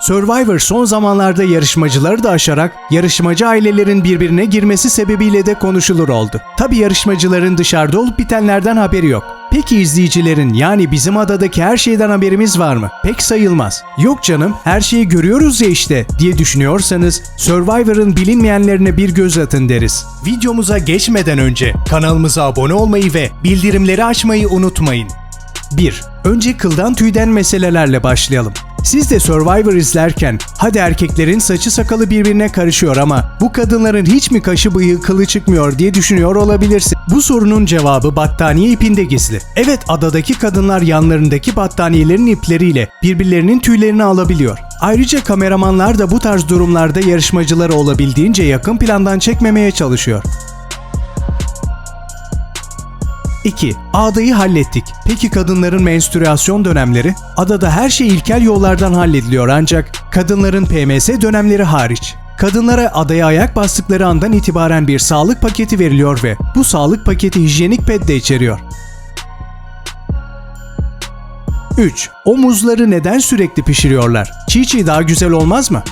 Survivor son zamanlarda yarışmacıları da aşarak yarışmacı ailelerin birbirine girmesi sebebiyle de konuşulur oldu. Tabi yarışmacıların dışarıda olup bitenlerden haberi yok. Peki izleyicilerin yani bizim adadaki her şeyden haberimiz var mı? Pek sayılmaz. Yok canım her şeyi görüyoruz ya işte diye düşünüyorsanız Survivor'ın bilinmeyenlerine bir göz atın deriz. Videomuza geçmeden önce kanalımıza abone olmayı ve bildirimleri açmayı unutmayın. 1. Önce kıldan tüyden meselelerle başlayalım. Siz de Survivor izlerken hadi erkeklerin saçı sakalı birbirine karışıyor ama bu kadınların hiç mi kaşı bıyığı kılı çıkmıyor diye düşünüyor olabilirsin. Bu sorunun cevabı battaniye ipinde gizli. Evet adadaki kadınlar yanlarındaki battaniyelerin ipleriyle birbirlerinin tüylerini alabiliyor. Ayrıca kameramanlar da bu tarz durumlarda yarışmacıları olabildiğince yakın plandan çekmemeye çalışıyor. 2. Adayı hallettik. Peki kadınların menstrüasyon dönemleri? Adada her şey ilkel yollardan hallediliyor ancak kadınların PMS dönemleri hariç. Kadınlara adaya ayak bastıkları andan itibaren bir sağlık paketi veriliyor ve bu sağlık paketi hijyenik ped de içeriyor. 3. O muzları neden sürekli pişiriyorlar? Çiğ çiğ daha güzel olmaz mı?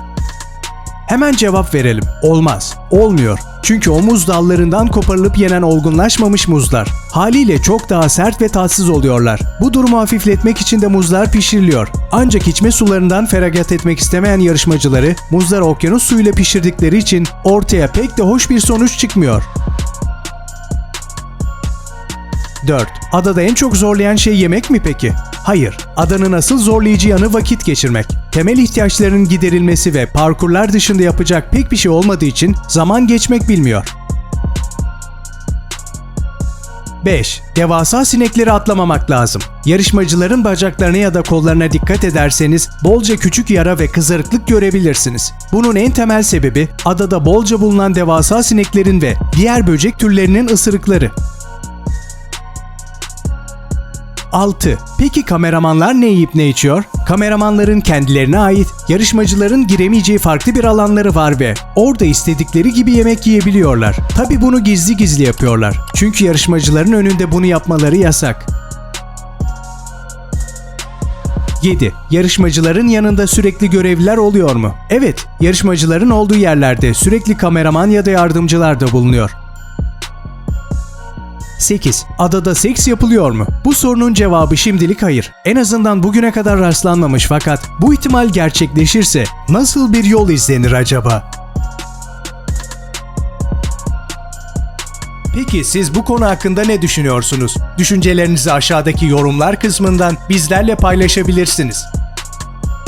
Hemen cevap verelim. Olmaz. Olmuyor. Çünkü o muz dallarından koparılıp yenen olgunlaşmamış muzlar. Haliyle çok daha sert ve tatsız oluyorlar. Bu durumu hafifletmek için de muzlar pişiriliyor. Ancak içme sularından feragat etmek istemeyen yarışmacıları muzları okyanus suyuyla pişirdikleri için ortaya pek de hoş bir sonuç çıkmıyor. 4. Adada en çok zorlayan şey yemek mi peki? Hayır. Adanın asıl zorlayıcı yanı vakit geçirmek. Temel ihtiyaçların giderilmesi ve parkurlar dışında yapacak pek bir şey olmadığı için zaman geçmek bilmiyor. 5. Devasa sinekleri atlamamak lazım. Yarışmacıların bacaklarına ya da kollarına dikkat ederseniz bolca küçük yara ve kızarıklık görebilirsiniz. Bunun en temel sebebi adada bolca bulunan devasa sineklerin ve diğer böcek türlerinin ısırıkları. 6. Peki kameramanlar ne yiyip ne içiyor? Kameramanların kendilerine ait, yarışmacıların giremeyeceği farklı bir alanları var ve orada istedikleri gibi yemek yiyebiliyorlar. Tabi bunu gizli gizli yapıyorlar. Çünkü yarışmacıların önünde bunu yapmaları yasak. 7. Yarışmacıların yanında sürekli görevliler oluyor mu? Evet, yarışmacıların olduğu yerlerde sürekli kameraman ya da yardımcılar da bulunuyor. 8. Adada seks yapılıyor mu? Bu sorunun cevabı şimdilik hayır. En azından bugüne kadar rastlanmamış fakat bu ihtimal gerçekleşirse nasıl bir yol izlenir acaba? Peki siz bu konu hakkında ne düşünüyorsunuz? Düşüncelerinizi aşağıdaki yorumlar kısmından bizlerle paylaşabilirsiniz.